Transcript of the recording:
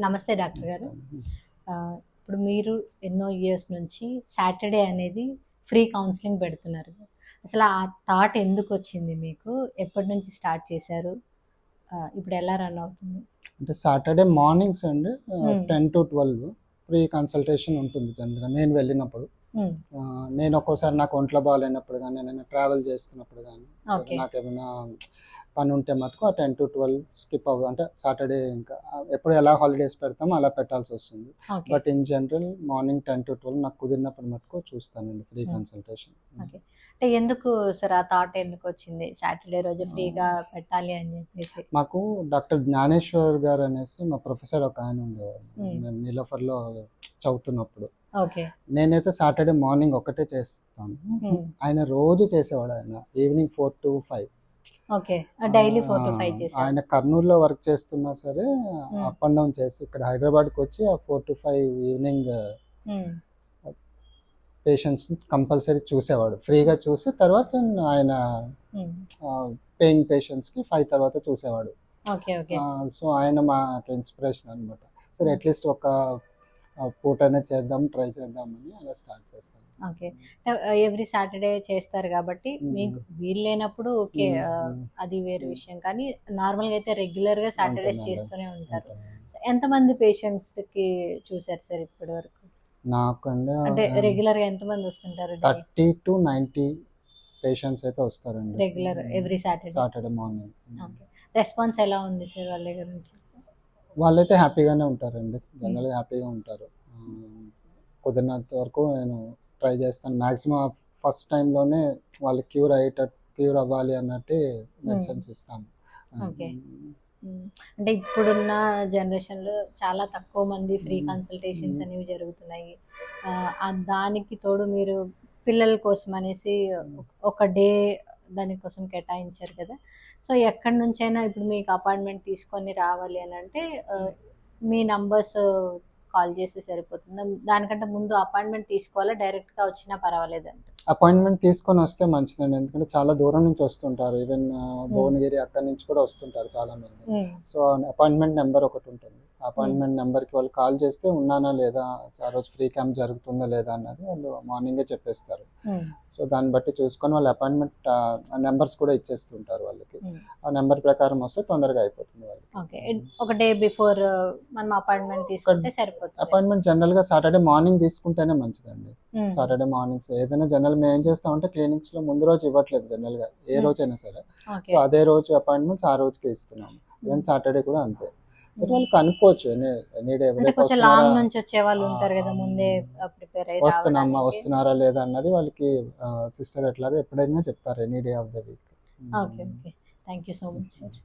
నమస్తే డాక్టర్ గారు. ఇప్పుడు మీరు ఎన్నో ఇయర్స్ నుంచి సాటర్డే అనేది ఫ్రీ కౌన్సిలింగ్ పెడుతున్నారు. అసలు ఆ థాట్ ఎందుకు వచ్చింది మీకు? ఎప్పటి నుంచి స్టార్ట్ చేశారు? ఇప్పుడు ఎలా రన్ అవుతుంది? అంటే సాటర్డే మార్నింగ్స్ అండి Hmm. Ten to twelve free consultation ఉంటుంది జనరల్గా నేను వెళ్ళినప్పుడు. ఆ, నేను ఒక్కోసారి నాకు ఒంట్లో బాగాలేనప్పుడు కానీ నేను ట్రావెల్ చేస్తున్నప్పుడు కానీ నాకు ఏమైనా పని ఉంటే మటుకు ఆ టెన్ టు ట్వెల్వ్ స్కిప్ అవ్వ అంటే సాటర్డే ఇంకా ఎప్పుడు ఎలా హాలిడేస్ పెడతామో అలా పెట్టాల్సి వస్తుంది. But in general morning ten to twelve నాకు కుదిరినప్పుడు మటుకు చూస్తానండి ఫ్రీ Hmm. కన్సల్టేషన్. ఓకే. అంటే ఎందుకు సార్ ఆ థాట్ ఎందుకు వచ్చింది? సాటర్డే రోజు ఫ్రీగా పెట్టాలి అని చెప్పేసి. మాకు డాక్టర్ జ్ఞానేశ్వర్ గారు అనేసి మా ప్రొఫెసర్ ఒక ఆయన ఉండేవారు. Hmm. మేము నీలోఫర్లో చదువుతున్నప్పుడు. ఓకే. నేనైతే సాటర్డే మార్నింగ్ ఒకటే చేస్తాను. Hmm. ఆయన రోజు చేసేవాడు ఆయన. Evening four to five. Okay. Daily four to five చేశారు. ఆయన కర్నూలులో వర్క్ చేస్తున్నా సరే. అప్ అండ్ డౌన్ చేసి ఇక్కడ హైదరాబాద్కి వచ్చి ఆ four to five evening patients compulsory చూసేవాడు. ఫ్రీగా చూసి తర్వాత ఆయన పేయింగ్ పేషెంట్స్కి ఫైవ్ తర్వాత చూసేవాడు. సో ఆయన మాకు ఇన్స్పిరేషన్ అనమాట సరే అట్లీస్ట్ ఒక పూటనే చేద్దాం ట్రై చేద్దామని అలా స్టార్ట్ చేస్తాను. ఓకే. ఎవ్రీ సాటర్డే చేస్తారు కాబట్టి. మీకు వీలు లేనప్పుడు ఓకే అది వేరే. విషయం. కానీ నార్మల్గా అయితే రెగ్యులర్గా సాటర్డేస్ చేస్తూనే ఉంటారు. ఎంత మంది పేషెంట్స్కి చూసారు సార్ ఇప్పటి వరకు నాకు అంటే రెగ్యులర్గా ఎంత మంది వస్తుంటారు థర్టీ టు నైంటీ పేషెంట్స్ అయితే వస్తారండి. Regular every Saturday? Saturday morning. Okay. Response ఎలా ఉంది సార్ వాళ్ళ దగ్గర నుంచి? వాళ్ళైతే హ్యాపీగానే ఉంటారండి జనరల్గా హ్యాపీగా ఉంటారు కుదిరినంత వరకు నేను ట్రై చేస్తాను మ్యాక్సిమం ఫస్ట్ టైంలోనే వాళ్ళు క్యూర్ అయ్యేటట్టు క్యూర్ అవ్వాలి అన్నట్టు మెడిసిన్స్ ఇస్తాము. మ్మ్. అంటే ఇప్పుడున్న జనరేషన్లో చాలా తక్కువ మంది ఫ్రీ. కన్సల్టేషన్స్. అనేవి జరుగుతున్నాయి దానికి తోడు మీరు పిల్లల కోసం అనేసి ఒక డే దానికోసం కేటాయించారు కదా. సో ఎక్కడి నుంచైనా ఇప్పుడు మీకు అపాయింట్మెంట్ తీసుకొని రావాలి అని అంటే మీ నంబర్స్ కాల్ చేస్తే సరిపోతుంది? దానికంటే ముందు అపాయింట్మెంట్ తీసుకోవాలా? డైరెక్ట్గా వచ్చినా పర్వాలేదు అంట అపాయింట్మెంట్ తీసుకొని వస్తే మంచిదండి. ఎందుకంటే చాలా దూరం నుంచి వస్తుంటారు. ఈవెన్ భువనగిరి అక్కడి నుంచి కూడా వస్తుంటారు చాలా మంది సో అపాయింట్మెంట్ నెంబర్ ఒకటి ఉంటుంది. అపాయింట్మెంట్ నెంబర్కి వాళ్ళు కాల్ చేస్తే ఉన్నానా లేదా ఆ రోజు ఫ్రీ క్యాంప్ జరుగుతుందా లేదా అన్నది వాళ్ళు మార్నింగే చెప్పేస్తారు. సో దాన్ని బట్టి చూసుకొని వాళ్ళు అపాయింట్మెంట్ నెంబర్స్ కూడా ఇచ్చేస్తుంటారు వాళ్ళకి. ఆ నెంబర్ ప్రకారం వస్తే తొందరగా అయిపోతుంది వాళ్ళకి. ఒక డే బిఫోర్ మనం అపాయింట్మెంట్ తీసుకుంటే సరిపోతుంది. అపాయింట్మెంట్ జనరల్గా సాటర్డే మార్నింగ్ తీసుకుంటేనే మంచిదండి. సాటర్డే మార్నింగ్స్ ఏదైనా జనరల్ మేము ఏం చేస్తామంటే క్లినిక్స్లో ముందు రోజు ఇవ్వట్లేదు జనరల్గా ఏ. రోజైనా సరే. సో అదే రోజు అపాయింట్మెంట్స్ ఆ రోజుకి ఇస్తున్నాము. ఈవెన్ సాటర్డే కూడా అంతే. వాళ్ళు కనుక్కోవచ్చు. అంటే కొంచెం లాంగ్ నుంచి వచ్చే వాళ్ళు ఉంటారు కదా ముందే ప్రిపేర్ అయ్యి వస్తున్నామా. వస్తున్నారా లేదా అన్నది వాళ్ళకి సిస్టర్ ఎట్లాగా ఎప్పుడైనా చెప్తారు any day of the week. Okay okay. Thank you so much sir.